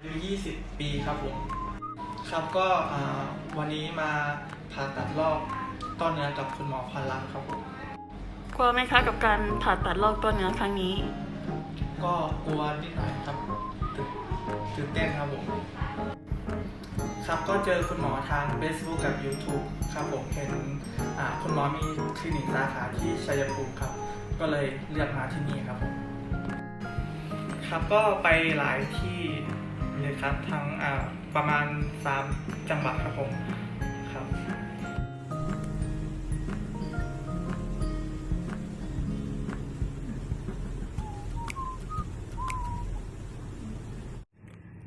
อายุ20 ปีครับผม ครับก็อ่าวันนี้มาผ่าตัดลอกต้อเนื้อกับคุณหมอควันรักครับผมกลัวไหมคะกับการผ่าตัดลอกตัวเนื้อครั้งนี้ ก็กลัวนิดหน่อยครับตื่นตื่นเต้นครับผม ครับก็เจอคุณหมอทาง Facebook กับ YouTube ครับผมเห็นอ่าคุณหมอมีคลินิกสาขาที่ชัยภูมิครับ ก็เลยเลือกมาที่นี่ครับผม ครับก็ไปหลายที่ เลยครับ ทั้งประมาณ 3 จังหวัดครับผมครับ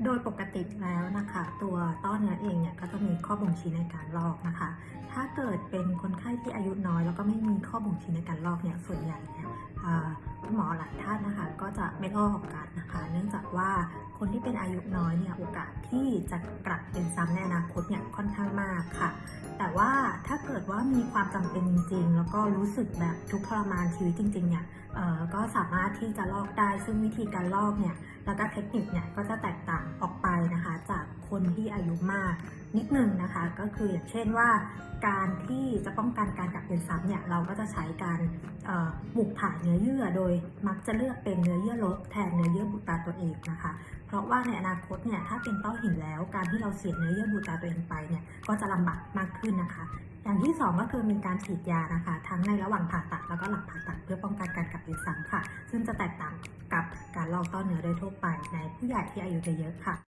โดยปกติแล้วนะคะ ตัวต้อเนื้อเองเนี่ยก็จะมีข้อบ่งชี้ในการลอกนะคะ ถ้าเกิดเป็นคนไข้ที่อายุน้อย แล้วก็ไม่มีข้อบ่งชี้ในการลอกเนี่ยส่วนใหญ่เนี่ยคุณหมอหลายท่านนะคะ ก็จะไม่ลอกกันนะคะ เนื่องจากว่าคนที่เป็นอายุน้อยเนี่ยโอกาสที่จะกลับเป็นซ้ำในอนาคตเนี่ยค่อนข้างมากค่ะ แต่ว่าถ้าเกิดว่ามีความจำเป็นจริง ๆ แล้วก็รู้สึกแบบทุกข์ทรมานชีวิตจริงๆเนี่ยก็สามารถที่จะลอกได้ซึ่งวิธีการลอกเนี่ยแล้วก็เทคนิคเนี่ยก็จะแตกต่างออกไปนะคะ จากคนที่อายุมาก นิดนึงนะคะ ก็คืออย่างเช่นว่า การที่จะป้องกันการกลับเป็นซ้ำเนี่ยเราก็จะใช้การหมุกผ่าเนื้อเยื่อ โดยมักจะเลือกเป็นเนื้อเยื่อลดแทนเนื้อเยื่อบุตาตัวเองนะคะ เพราะว่าในอนาคตเนี่ยถ้าเป็นต้อหินแล้ว การที่เราเสียเนื้อเยื่อบุตาตัวเองไปเนี่ยก็จะลำบากมากขึ้นนะคะอย่างที่สองก็คือมีการฉีดยานะคะ ทั้งในระหว่างผ่าตัดแล้วก็หลังผ่าตัดเพื่อป้องกันการกลับเป็นซ้ำค่ะ ซึ่งจะแตกต่างกับการลอกต้อเนื้อโดยทั่วไปในผู้ใหญ่ที่อายุเยอะๆค่ะ